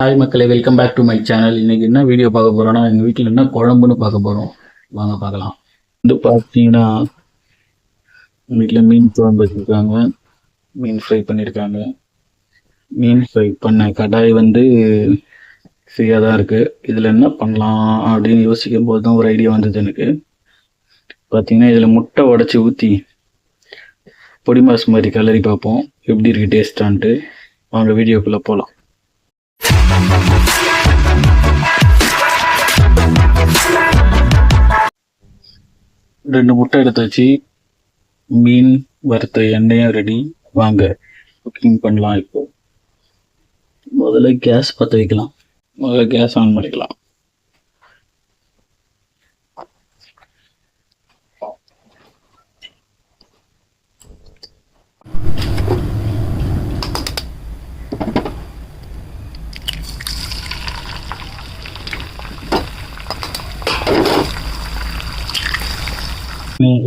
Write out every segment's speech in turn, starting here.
Hi மக்களே welcome back to my channel இன்னைக்கு என்ன வீடியோ பார்க்க போறோம்னா எங்கள் வீட்டில் என்ன குழம்புன்னு பார்க்க போகிறோம் வாங்க பார்க்கலாம். வந்து பார்த்தீங்கன்னா வீட்டில் மீன் குழம்பு வச்சுருக்காங்க. மீன் ஃப்ரை பண்ணியிருக்காங்க மீன் ஃப்ரை பண்ண கடாய் வந்து ஃப்ரீயாக தான் இருக்குது இதில் என்ன பண்ணலாம் அப்படின்னு யோசிக்கும் போது தான் ஒரு ஐடியா வந்தது எனக்கு. பார்த்தீங்கன்னா இதில் முட்டை உடச்சி ஊற்றி பொடி மாஸ் மாதிரி கலரி பார்ப்போம். எப்படி இருக்குது டேஸ்ட்டான்ட்டு வாங்க வீடியோக்குள்ளே போகலாம் ரெண்டு முட்டை எடுத்தாச்சு மீன் வறுத்த எண்ணெயும் ரெடி வாங்க குக்கிங் பண்ணலாம் இப்போ. முதல்ல கேஸ் பற்ற வைக்கலாம். முதல்ல கேஸ் ஆன் பண்ணிக்கலாம்.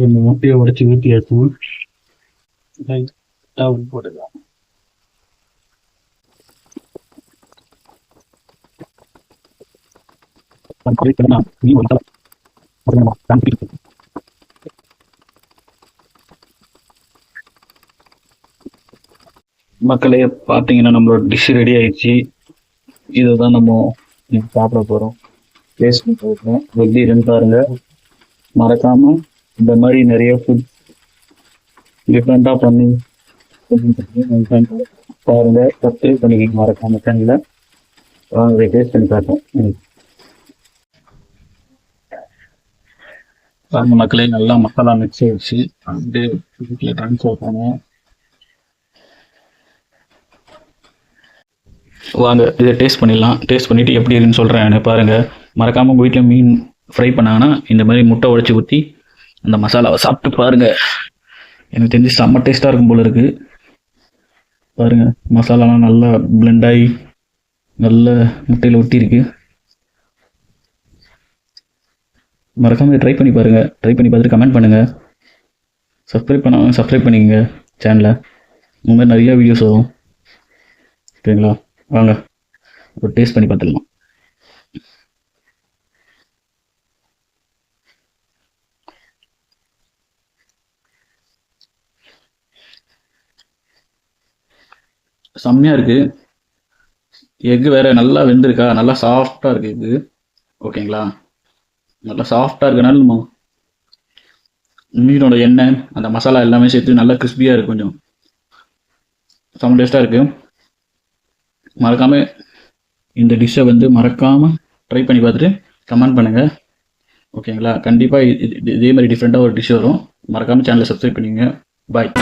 இந்த முட்டையை உடச்சி ஊற்றியாச்சு போட்டுக்கலாம் மக்களே பார்த்தீங்கன்னா நம்மளோட டிஷ் ரெடி ஆயிடுச்சு. இதை தான் நம்ம சாப்பிட போகிறோம் டேஸ்ட் பண்ணிருக்கோம் எப்படி இருந்து பாருங்க. மறக்காம இந்த மாதிரி நிறைய ஃபுட் டிஃப்ரெண்ட்டாக பண்ணி பாருங்க. சப்ஸ்கிரைப் பண்ணிக்கிங்க மறக்காம சேனலில் வாங்க டேஸ்ட் பண்ணி பார்ப்போம். வாங்க பாருங்க மக்களே நல்லா மசாலா மிக்ஸ் ஆயிடுச்சு. வந்து வீட்டில் ட்ரான்ஸ்ஃபர் பண்ணுவோம் வாங்க இதை டேஸ்ட் பண்ணிடலாம். டேஸ்ட் பண்ணிவிட்டு எப்படி இருக்குன்னு சொல்கிறேன் பாருங்க. பாருங்கள் மறக்காமல் வீட்டில் மீன் ஃப்ரை பண்ணாங்கன்னா இந்த மாதிரி முட்டை உடச்சி ஊற்றி அந்த மசாலாவை சாப்பிட்டு பாருங்கள் எனக்கு தெரிஞ்சு செம்ம டேஸ்ட்டாக இருக்கும் போல இருக்குது பாருங்கள் மசாலாலாம் நல்லா blend ஆகி நல்ல முட்டையில் ஒட்டியிருக்கு மறக்காமல் ட்ரை பண்ணி பாருங்கள் ட்ரை பண்ணி பார்த்துட்டு கமெண்ட் பண்ணுங்கள் சப்ஸ்கிரைப் பண்ணாமல் சப்ஸ்கிரைப் பண்ணிக்கங்க சேனலை இந்த மாதிரி நிறையா வீடியோஸ் வரும். ஓகேங்களா வாங்க ஒரு டேஸ்ட் பண்ணி பார்த்துக்கலாம் செம்மையாக இருக்குது எக்கு வேற நல்லா வெந்திருக்கா? நல்லா சாஃப்டாக இருக்குது எக்கு ஓகேங்களா நல்லா சாஃப்டாக இருக்கனால நம்ம மீனோட எண்ணெய் அந்த மசாலா எல்லாமே சேர்த்து நல்லா கிறிஸ்பியாக இருக்குது கொஞ்சம். செம்ம டேஸ்ட்டாக இருக்குது மறக்காமல் இந்த டிஷ்ஷை வந்து மறக்காமல் ட்ரை பண்ணி பார்த்துட்டு கமெண்ட் பண்ணுங்கள் ஓகேங்களா கண்டிப்பாக இதே மாதிரி டிஃப்ரெண்ட்டாக ஒரு டிஷ் வரும். மறக்காமல் சேனலை சப்ஸ்கிரைப் பண்ணிங்க பாய்